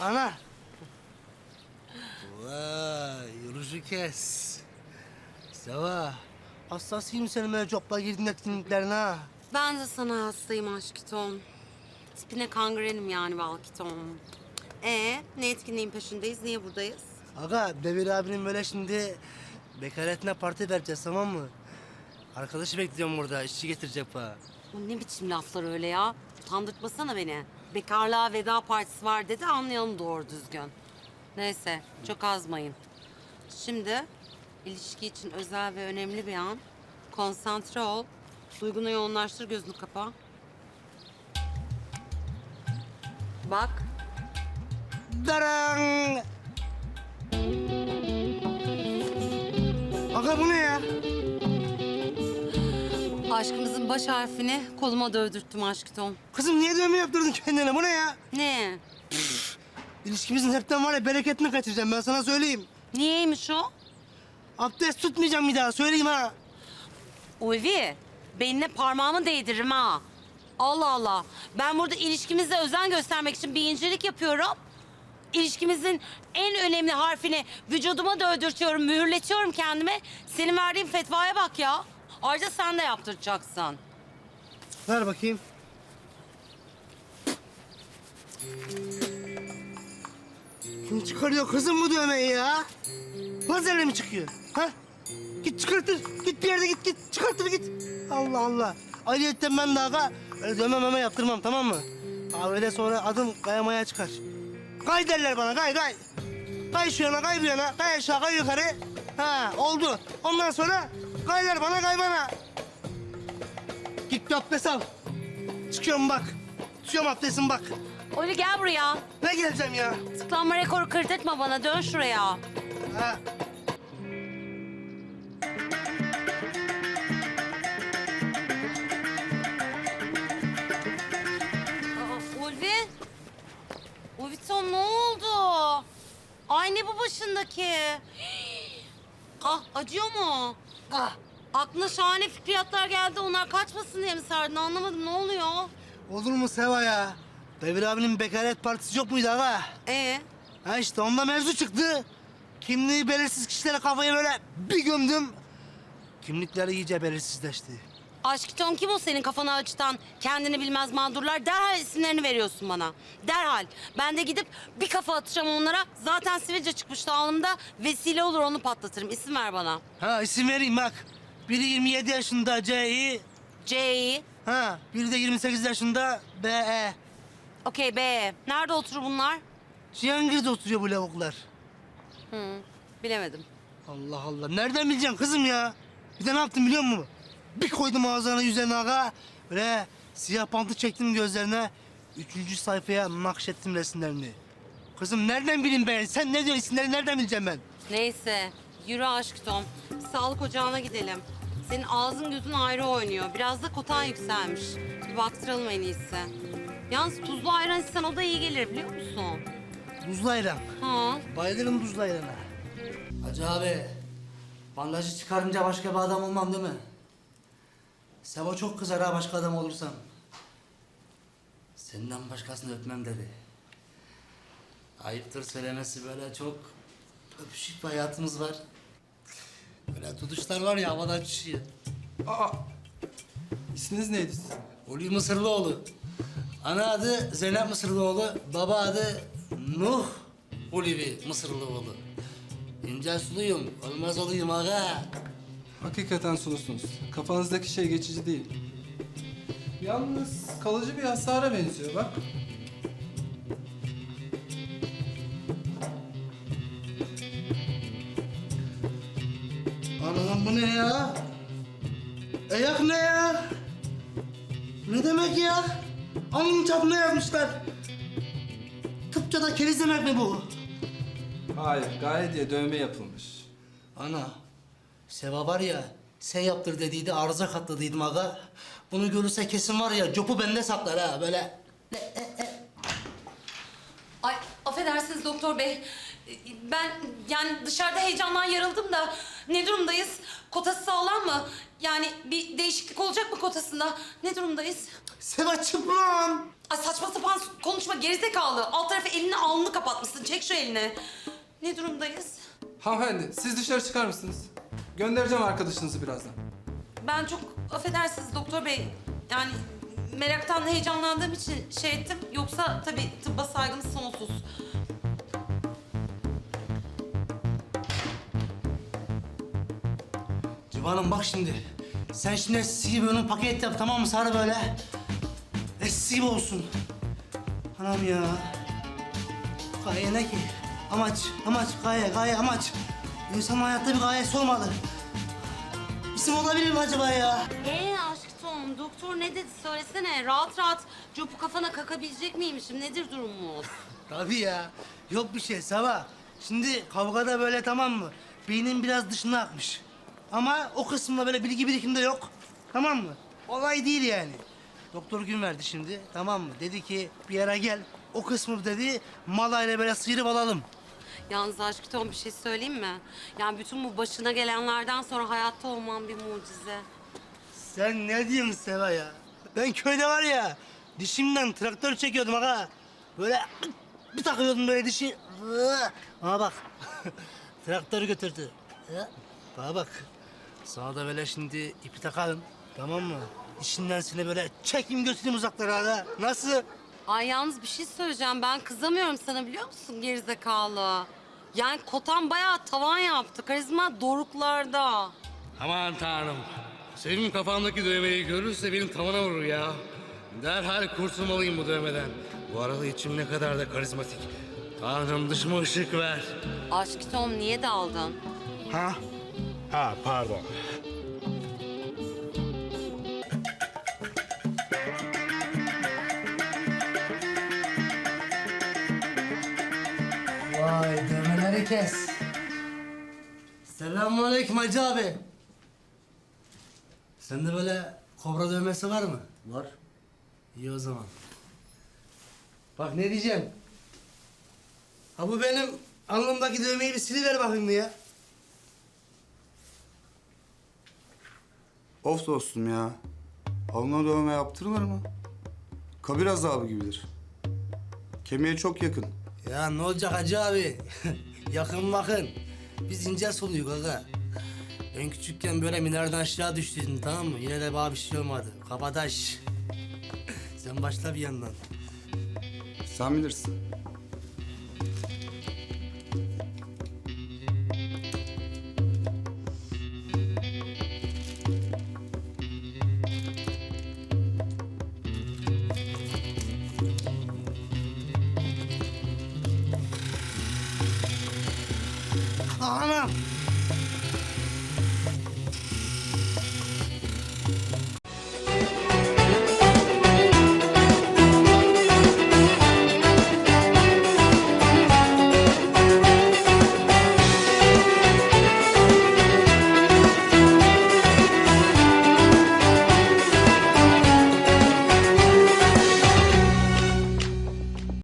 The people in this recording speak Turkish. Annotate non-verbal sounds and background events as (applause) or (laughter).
Ana. Vay, yürüyüşü kes. Seva, hassasıyım senin böyle copla girdin etkinliklerine ha. Ben de sana hastayım aşkitom. Tipine kangrenim yani Valkitom. Ee, ne etkinliğin peşindeyiz? Niye buradayız? Aga, Devir abinin böyle şimdi bekaretine parti vereceğiz tamam mı? Arkadaşı bekliyorum burada, işçi getirecek bana. Bu ne biçim laflar öyle ya? Utandırtmasana beni. Bekarlığa veda partisi var dedi anlayalım doğru düzgün. Neyse çok azmayın. Şimdi ilişki için özel ve önemli bir an. Konsantre ol. Duygunu yoğunlaştır gözünü kapa. Bak Darang! Aga bu ne ya? Aşkımızın baş harfini koluma dövdürttüm aşkım. Kızım niye dövme yaptırdın kendine? Bu ne ya? Ne? İlişkimizin hepten var ya bereketini kaçıracağım ben sana söyleyeyim. Niyeymiş o? Abdest tutmayacağım bir daha söyleyeyim ha. Ulvi, beynine parmağımı değdiririm ha. Allah Allah. Ben burada ilişkimize özen göstermek için bir incelik yapıyorum. İlişkimizin en önemli harfini vücuduma dövdürtüyorum, mühürletiyorum kendime. Senin verdiğin fetvaya bak ya. Ayrıca sen de yaptıracaksın. Ver bakayım. Kim çıkarıyor kızım bu dövmeyi ya? Lazerle mi çıkıyor? Ha? Git çıkartır. Git bir yerde git git. Çıkartır git. Allah Allah. Ayrıyetten ben de aga öyle dövme meme yaptırmam tamam mı? Kahvede sonra adım kayamaya çıkar. Kay derler bana kay kay. Kay şu yana kay bu yana. Kay aşağı kay yukarı. Ha oldu. Ondan sonra kaylar bana kay bana. Git bir abdest al. Çıkıyorum bak. Tutuyorum abdestimi bak. Ulvi gel buraya. Ne geleceğim ya? Tıklanma rekoru kırdırtma bana. Dön şuraya. Ha. Acıyor mu? Ah. Aklına şahane fikriyatlar geldi. Onlar kaçmasın diye mi sardın? Anlamadım. Ne oluyor? Olur mu Seva ya? Devir abinin bekaret partisi yok muydu aga? Ee, Ha işte onda mevzu çıktı. Kimliği belirsiz kişilere kafayı böyle bir gömdüm. Kimlikleri iyice belirsizleşti. Aşk Tom kim o senin kafanı açtan kendini bilmez mağdurlar? Derhal isimlerini veriyorsun bana. Derhal. Ben de gidip bir kafa atacağım onlara. Zaten sivilce çıkmıştı alnımda. Vesile olur onu patlatırım. İsim ver bana. Ha isim vereyim bak. Biri 27 yaşında C.İ. C.İ. Ha biri de 28 yaşında B.E. Okey be. Nerede oturur bunlar? Cihangir'de oturuyor bu lavuklar. Hı, bilemedim. Allah Allah. Nereden bileceksin kızım ya? Bir de ne yaptım biliyor musun? Bir koydum ağzına yüzlerine aga. Böyle siyah pantı çektim gözlerine. Üçüncü sayfaya nakşettim resimlerini. Kızım nereden bileyim ben? Sen ne diyorsun isimleri nereden bileceğim ben? Neyse. Yürü aşk Tom. Sağlık ocağına gidelim. Senin ağzın gözün ayrı oynuyor. Biraz da kotan yükselmiş. Bir baktıralım en iyisi. Yalnız tuzlu ayran içsen o da iyi gelir biliyor musun? Buzlu ayran. Ha. Bayılırım buzlu ayrana. Hacı abi, bandajı çıkarınca başka bir adam olmam değil mi? Seva çok kızar ha başka adam olursam. Senden başkasını öpmem dedi. Ayıptır söylemesi böyle çok öpüşük bir hayatımız var. Böyle tutuşlar var ya havadan çişiyor. Aa, isminiz neydi sizin? Ulu Mısırlıoğlu. Ana adı Zeynep Mısırlıoğlu, baba adı Nuh Ulvi Mısırlıoğlu. İnce suluyum, olmaz olayım aga. Hakikaten sulusunuz. Kafanızdaki şey geçici değil. Yalnız kalıcı bir hasara benziyor bak. Anam bu ne ya? Ayak ne ya? Ne demek ya? Alnın çapına yazmışlar. Tıpçada keriz demek mi bu? Hayır, gaye diye dövme yapılmış. Ana, Seva var ya, sen yaptır dediydi, arıza katladıydım aga. Bunu görürse kesin var ya, copu bende saklar ha, böyle. Ay affedersiniz doktor bey. Ben yani dışarıda heyecandan yarıldım da ne durumdayız? Kotası sağlam mı? Yani bir değişiklik olacak mı kotasında? Ne durumdayız? Seva çık lan! Ay saçma sapan konuşma gerizekalı. Alt tarafı elini alnını kapatmışsın. Çek şu elini. Ne durumdayız? Hanımefendi siz dışarı çıkar mısınız? Göndereceğim arkadaşınızı birazdan. Ben çok affedersiniz doktor bey. Yani meraktan heyecanlandığım için şey ettim. Yoksa tabii tıbba saygımız sonsuz. Civan'ım bak şimdi. Sen şimdi eskisi gibi onun paket yap tamam mı sarı böyle? Eskisi gibi olsun. Anam ya. Gaye ne ki? Amaç, amaç, gaye, gaye, amaç. İnsanın hayatta bir gayesi olmalı. İsim olabilir mi acaba ya? Ee aşkım doktor ne dedi söylesene. Rahat rahat copu kafana kakabilecek miymişim? Nedir durumumuz? Tabii ya. Yok bir şey Sabah. Şimdi kavgada böyle tamam mı? Beynin biraz dışına akmış. Ama o kısımda böyle bilgi birikimde yok. Tamam mı? Olay değil yani. Doktor gün verdi şimdi tamam mı? Dedi ki bir yere gel. O kısmı dedi malayla böyle sıyırıp alalım. Yalnız aşkım bir şey söyleyeyim mi? Yani bütün bu başına gelenlerden sonra hayatta olmam bir mucize. Sen ne diyorsun Seva ya? Ben köyde var ya dişimden traktör çekiyordum aga. Böyle bir takıyordum böyle dişi. Bana bak. (laughs) Traktör götürdü. Bana bak. Sana da böyle şimdi ipi takalım. Tamam mı? İşinden seni böyle çekeyim götüreyim uzaklara aga. Nasıl? Ay yalnız bir şey söyleyeceğim. Ben kızamıyorum sana biliyor musun gerizekalı? Yani kotan bayağı tavan yaptı. Karizma doruklarda. Aman tanrım. Senin kafandaki dövmeyi görürse benim tavana vurur ya. Derhal kurtulmalıyım bu dövmeden. Bu arada içim ne kadar da karizmatik. Tanrım dışıma ışık ver. Aşk Tom niye daldın? Ha? Ha pardon. Dövmeleri kes. Selamünaleyküm Hacı abi. Sende böyle kobra dövmesi var mı? Var. İyi o zaman. Bak ne diyeceğim. Ha bu benim alnımdaki dövmeyi bir siliver bakayım bir ya. Of dostum ya. Alnına dövme yaptırılır mı? Kabir azabı gibidir. Kemiğe çok yakın. Ya ne olacak Hacı abi? (laughs) Yakın bakın. Biz ince soluyuk aga. Ben küçükken böyle minareden aşağı düştüydüm tamam mı? Yine de bana bir şey olmadı. Kabadaş. (laughs) Sen başla bir yandan. Sen bilirsin. Anam!